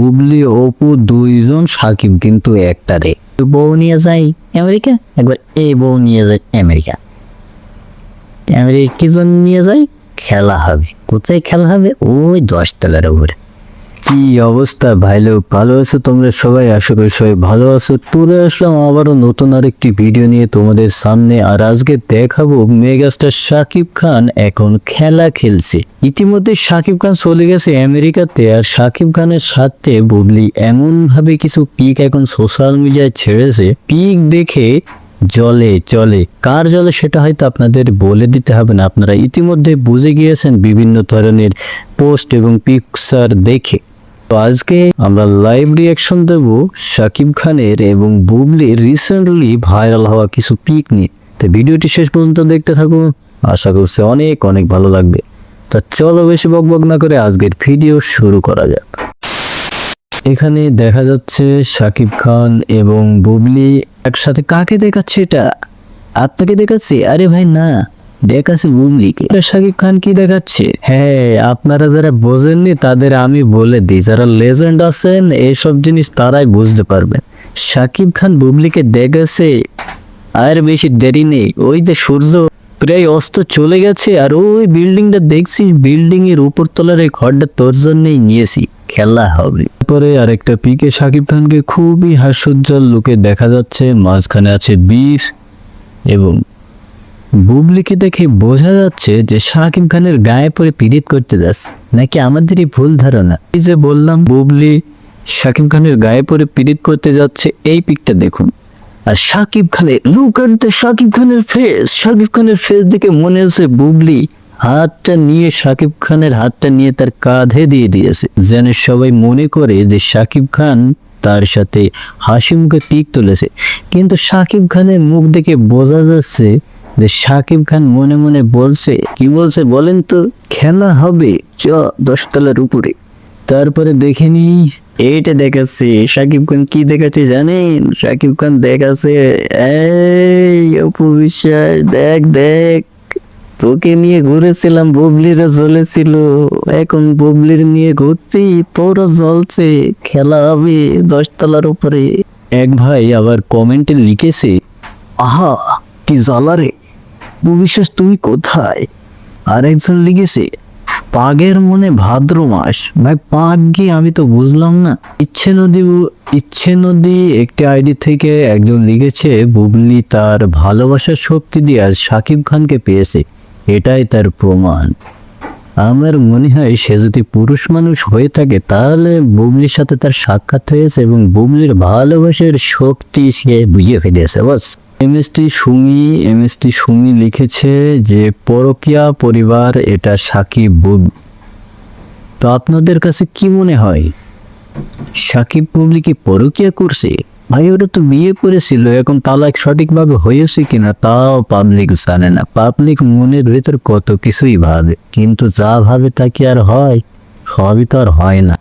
বুবলি, অপু দুইজন সাকিব, কিন্তু একটা রে। বউ নিয়ে যাই আমেরিকা? একবার এই বউ নিয়ে যাই আমেরিকা। আমেরিকা কি নিয়ে যাই? খেলা হবে। কোথায় খেলা হবে? ওই দশ তলার উপরে। কি অবস্থা ভাই লোক ভালো আছো তোমরা সবাই? আশা করি সবাই ভালো আছো। তুলে আসলাম আবারও নতুন আরেকটি ভিডিও নিয়ে তোমাদের সামনে। আর আজকে দেখাবো মেগাস্টার শাকিব খান এখন খেলা খেলছে। ইতিমধ্যে শাকিব খান চলে গেছে আমেরিকাতে, আর শাকিব খানের সাথে বুবলি এমন ভাবে কিছু পিক এখন সোশ্যাল মিডিয়ায় ছেড়েছে। পিক দেখে জলে চলে কার জলে সেটা হয়তো আপনাদের বলে দিতে হবে না। আপনারা ইতিমধ্যে বুঝে গিয়েছেন বিভিন্ন ধরনের পোস্ট এবং পিকচার দেখে। তো আজকে আমরা লাইভ রিয়াকশন দেব শাকিব খানের এবং বুবলির রিসেন্টলি ভাইরাল হওয়া কিছু পিক নিয়ে। তো ভিডিওটি শেষ পর্যন্ত দেখতে থাকুন। আশা করছি অনেক অনেক ভালো লাগবে। তা চলো বেশি বকবক না করে আজকের ভিডিও শুরু করা যাক। এখানে দেখা যাচ্ছে শাকিব খান এবং বুবলি একসাথে কাকে দেখাচ্ছে এটা? আপনাকে দেখাচ্ছে? আরে ভাই, না। দেখাচ্ছে বুবলিকে শাকিব খান কি দেখাচ্ছে? হ্যাঁ আপনারা যারা বোঝেননি তাদের আমি বলে দিই যারা লেজেন্ড আছেন এইসব জিনিস তারাই বুঝতে পারবেন। শাকিব খান বুবলিকে দেখাচ্ছে আর বেশি দেরি নেই। ওই যে সূর্য প্রায় অস্ত চলে গেছে আর ওই বিল্ডিংটা দেখছি বিল্ডিং এর উপর তলার এই ঘরটা তোর জন্যই নিয়েছি। খেলা হবে। তারপরে আরেকটা পিকে শাকিব খানকে খুবই হাস্যোজ্জ্বল লুকে দেখা যাচ্ছে মাঝখানে আছে বীর এবং বুবলিকে দেখে বোঝা যাচ্ছে যে শাকিব খানের গায়ে পরে পিরিত করতে যাচ্ছে। নাকি আমাদেরই ভুল ধারণা? এই যে বললাম, বুবলি শাকিব খানের গায়ে পরে পিরিত করতে যাচ্ছে, এই পিকটা দেখুন। আর শাকিব খানের লুক দ্য শাকিব খানের ফেস শাকিব খানের ফেস দেখে মনে হচ্ছে বুবলি হাতটা নিয়ে শাকিব খানের হাতটা নিয়ে তার কাঁধে দিয়ে দিয়েছে। যেন সবাই মনে করে যে শাকিব খান তার সাথে হাসি মুখে টিক তুলেছে। কিন্তু শাকিব খানের মুখ দেখে বোঝা যাচ্ছে যে শাকিব খান মনে মনে বলছে, কি বলছে বলেন তো? খেলা হবে, চ, দশতলার উপরে। তারপরে দেখে নি, এইটা দেখাচ্ছে। শাকিব খান কি দেখাচ্ছে জানেন? শাকিব খান দেখাচ্ছে অপু বিশ্বাস, দেখ দেখ। তোকে নিয়ে ঘুরেছিলাম, বুবলিরা জ্বলেছিল এখন বুবলির নিয়ে ঘুরছি তোরও জ্বলছে। খেলা হবে দশতলার উপরে। এক ভাই আবার কমেন্টে লিখেছে, আহা, কি জ্বালা রে। বিশ্বাস তুমি কোথায়? আরেকজন লিখেছে, পাগের মনে ভাদ্র মাস। ভাই, পাগ কি আমি তো বুঝলাম না। ইচ্ছে নদী ইচ্ছে নদী একটি আইডি থেকে একজন লিখেছে, বুবলি তার ভালোবাসার শক্তি দিয়ে আজ সাকিব খানকে পেয়েছে। এটাই তার প্রমাণ। আমার মনে হয় সে যদি পুরুষ মানুষ হয়ে থাকে, তাহলে বুবলির সাথে তার সাক্ষাৎ হয়েছে এবং বুবলির ভালোবাসার শক্তি সে বুঝে ফেলেছে বাস এমএসটি সুমি এমএসটি সুমি লিখেছে যে, পরকিয়া পরিবার, এটা সাকিব বুব। তো আপনাদের কাছে কি মনে হয়? সাকিব বুবলি কি পরকিয়া করছে? ভাই ওরা তো বিয়ে করেছিল, এখন তালাক সঠিকভাবে হয়েছে কিনা তাও পাবলিক জানে না। পাবলিক মনের ভেতর কত কিছুই ভাবে, কিন্তু যা ভাবে তা কি আর হয়? সবই তো আর হয় না।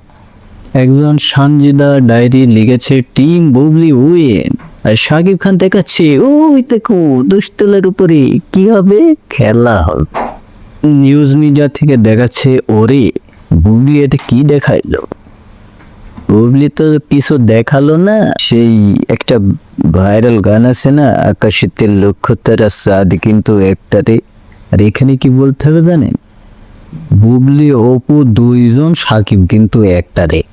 একজন সানজিদা ডায়েরি লিখেছে, টিম বুবলি উইন। আর শাকিব খান দেখাচ্ছে, ওই দেখো, দুস্তলার উপরে কি হবে খেলা হবে? নিউজ মিডিয়া থেকে দেখাচ্ছে, ওরে, বুবলি এটা কি দেখাইলো? বুবলি তো কিছু দেখাল না, সেই একটা ভাইরাল গান আছে না আকাশেতে লক্ষ্য তারা সাদ, কিন্তু একটারে, আর এখানে কি বলতে হবে জানেন? বুবলি, অপু, দুইজন সাকিব কিন্তু একটারে।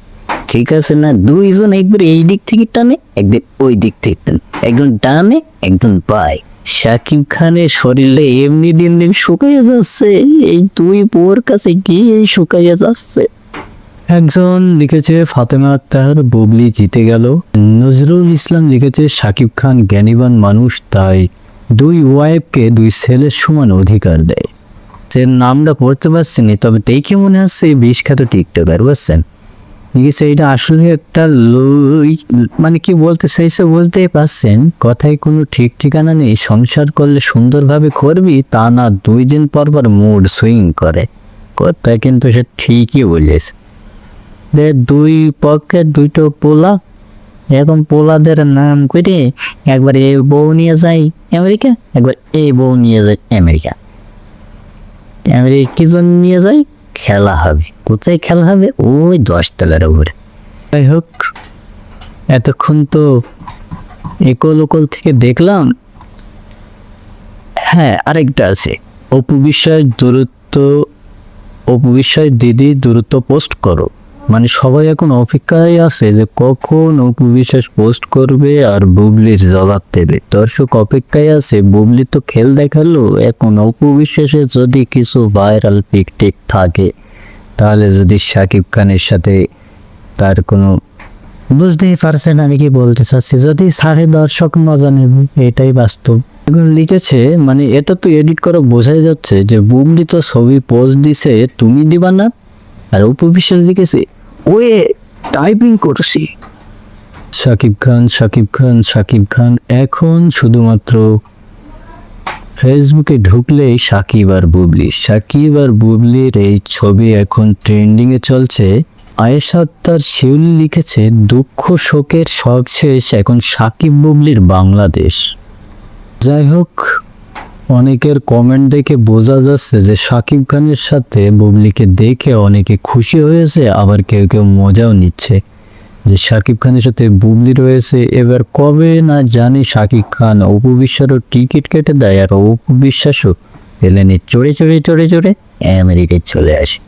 ঠিক আছে না? দুইজন একবার এই দিক থেকে টানে, একদিন ওই দিক থেকে টানে। একজন ডানে একজন পায়। শাকিব খানের শরীরে এমনি দিন দিন শুকাইয়া যাচ্ছে। এই দুই বউর কাছে গিয়ে শুকাইয়া যাচ্ছে। একজন লিখেছে, ফাতেমা আক্তার বুবলি জিতে গেল। নজরুল ইসলাম লিখেছে শাকিব খান জ্ঞানীবান মানুষ, তাই দুই ওয়াইফকে দুই ছেলের সমান অধিকার দেয়। সে নামটা পড়তে পারছি না, তবে দেখে মনে হচ্ছে এই বিখ্যাত টিকটকার, বুঝছেন? লিখেছে এটা আসলে একটা লই মানে কি বলতে চাইছে বলতেই পারছেন, কথায় কোনো ঠিক ঠিকানা নেই, সংসার করলে সুন্দরভাবে করবি, তা না দুই দিন পর পর মুড সুইং করে। কথা কিন্তু সে ঠিকই বলেছে। যে দুই পক্ষে দুইটো পোলা, এরকম পোলাদের নাম করে একবার এ বউ নিয়ে যাই, আমেরিকা, একবার এ বউ নিয়ে যাই, আমেরিকা। আমেরিকা কি জন্য নিয়ে যাই? খেলা হবে। কোথায় খেলা হবে? ওই দশতলার উপরে। যাই হোক এতক্ষণ তো একল ওকল থেকে দেখলাম। হ্যাঁ আরেকটা আছে। অপু বিশ্বাস দূরত্ব অপু বিশ্বাস দিদি দূরত্ব পোস্ট করো। মানে সবাই এখন অপেক্ষায় আছে যে কখন অপু বিশ্বাস পোস্ট করবে আর বুবলির জবাব দেবে। দর্শক অপেক্ষায় আছে বুবলি তো খেল দেখাল। এখন অপু বিশ্বাসের যদি কিছু ভাইরাল পিক টিক থাকে তাহলে যদি শাকিব খানের সাথে তার কোনো বুঝতেই পারছেন আমি কি বলতে চাচ্ছি। যদি সাড়ে দর্শক মজা নেবে এটাই বাস্তব। এখন লিখেছে মানে এটা তো এডিট করা বোঝাই যাচ্ছে যে বুবলি তো ছবি পোস্ট দিছে তুমি দিবা না? আর উপবিশ্বাস লিখেছে ওয়ে টাইপিং করছি। শাকিব খান শাকিব খান শাকিব খান এখন শুধুমাত্র ফেসবুকে ঢুকলেই সাকিব আর বুবলি। সাকিব আর বুবলির এই ছবি এখন ট্রেন্ডিংয়ে চলছে। আয়েশা তার শিউলি লিখেছে, দুঃখ, শোকের সবশেষ এখন সাকিব বুবলির বাংলাদেশ। যাই হোক, অনেকের কমেন্ট দেখে বোঝা যাচ্ছে যে সাকিব খানের সাথে বুবলিকে দেখে অনেকে খুশি হয়েছে, আবার কেউ কেউ মজাও নিচ্ছে। যে সাকিব খানের সাথে বুবলি রয়েছে, এবার কবে না জানি সাকিব খান অপু বিশ্বাসও টিকিট কেটে দেয় আর অপু বিশ্বাসও প্লেনে চড়ে চড়ে চড়ে চড়ে আমেরিকায় চলে আসে।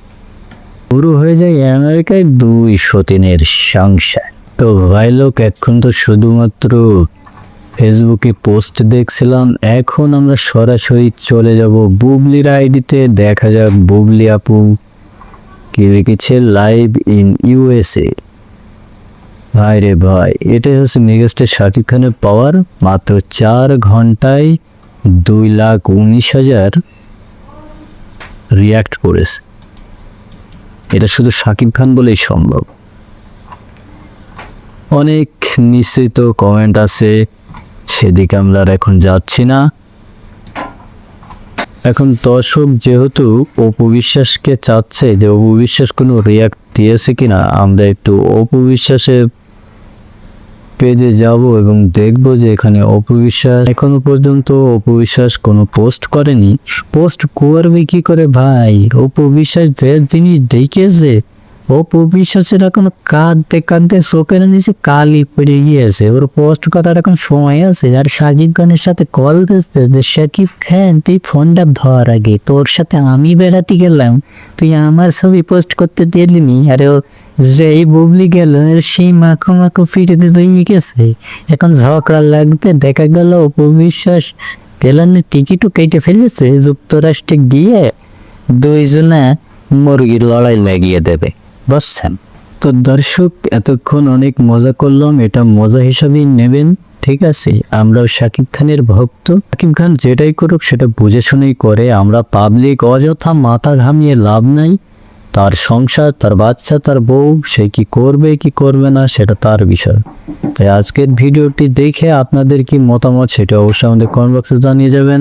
শুরু হয়ে যায় আমেরিকায় দুই সতীনের সংসার। তো ভাই লোক, এখন তো শুধুমাত্র ফেসবুকে পোস্ট দেখছিলাম, এখন আমরা সরাসরি চলে যাব বুবলির আইডিতে। দেখা যাক বুবলি আপু কি লিখেছে, লাইভ ইন ইউএসএ। ভাই রে ভাই, এটাই হচ্ছে মেগাস্টার শাকিব খানের পাওয়ার মাত্র চার ঘন্টায় দুই লাখ উনিশ হাজার রিয়াক্ট করেছে। এটা শুধু শাকিব খান বলেই সম্ভব। অনেক নিশ্চিত কমেন্ট আছে, সেদিকে আমরা এখন যাচ্ছি না। এখন দর্শক, যেহেতু অপু বিশ্বাসকে চাচ্ছে যে, অপু বিশ্বাস কোনো রিয়াক্ট দিয়েছে কিনা, আমরা একটু অপু বিশ্বাসের পেজে যাব এবং দেখব যে এখানে অপবিশ্বাস এখনও পর্যন্ত অপবিশ্বাস কোনো পোস্ট করেনি। পোস্ট করবে কি করে ভাই? অপবিশ্বাস যে জিনিস দেখেছে অপু বিশ্বাসের এখন কাঁদতে কাঁদতে চোখের নিচে কালি পড়ে গিয়েছে। ওর পোস্ট করার এখন সময় আছে আর সাকিব খানের সাথে কল দিচ্ছে যে, সাকিব খান, তুই ফোনটা ধর আগে, তোর সাথে আমি বেড়াতে গেলাম, তুই আমার ছবি পোস্ট করতে দিলিনি আরে ও যেই বুবলি গেল সেই মাখো মাখো ফিরে দিতে গেছে। এখন ঝগড়া লাগতে দেখা গেল অপু বিশ্বাস তেলানের টিকিটও কেটে ফেলেছে, যুক্তরাষ্ট্রে গিয়ে দুইজনে মুরগির লড়াই লাগিয়ে দেবে, বুঝছেন? তো দর্শক, এতক্ষণ অনেক মজা করলাম, এটা মজা হিসাবেই নেবেন, ঠিক আছে? আমরাও শাকিব খানের ভক্ত। শাকিব খান যেটাই করুক, সেটা বুঝে শুনেই করে, আমরা পাবলিক অযথা মাথা ঘামিয়ে লাভ নাই। তার সংসার, তার বাচ্চা, তার বউ, সে কি করবে কি করবে না, সেটা তার বিষয়। তাই আজকের ভিডিওটি দেখে আপনাদের কি মতামত সেটা অবশ্যই আমাদের কমেন্ট বক্সে জানিয়ে যাবেন।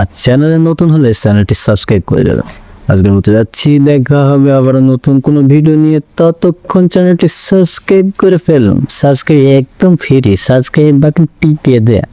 আর চ্যানেলে নতুন হলে চ্যানেলটি সাবস্ক্রাইব করে দেবেন। আজকের মতো যাচ্ছি, দেখা হবে আবার নতুন কোনো ভিডিও নিয়ে। ততক্ষণ চ্যানেলটি সাবস্ক্রাইব করে ফেলুন। সাবস্ক্রাইব একদম ফ্রি সাবস্ক্রাইব বাটন টিপিয়ে দেয়।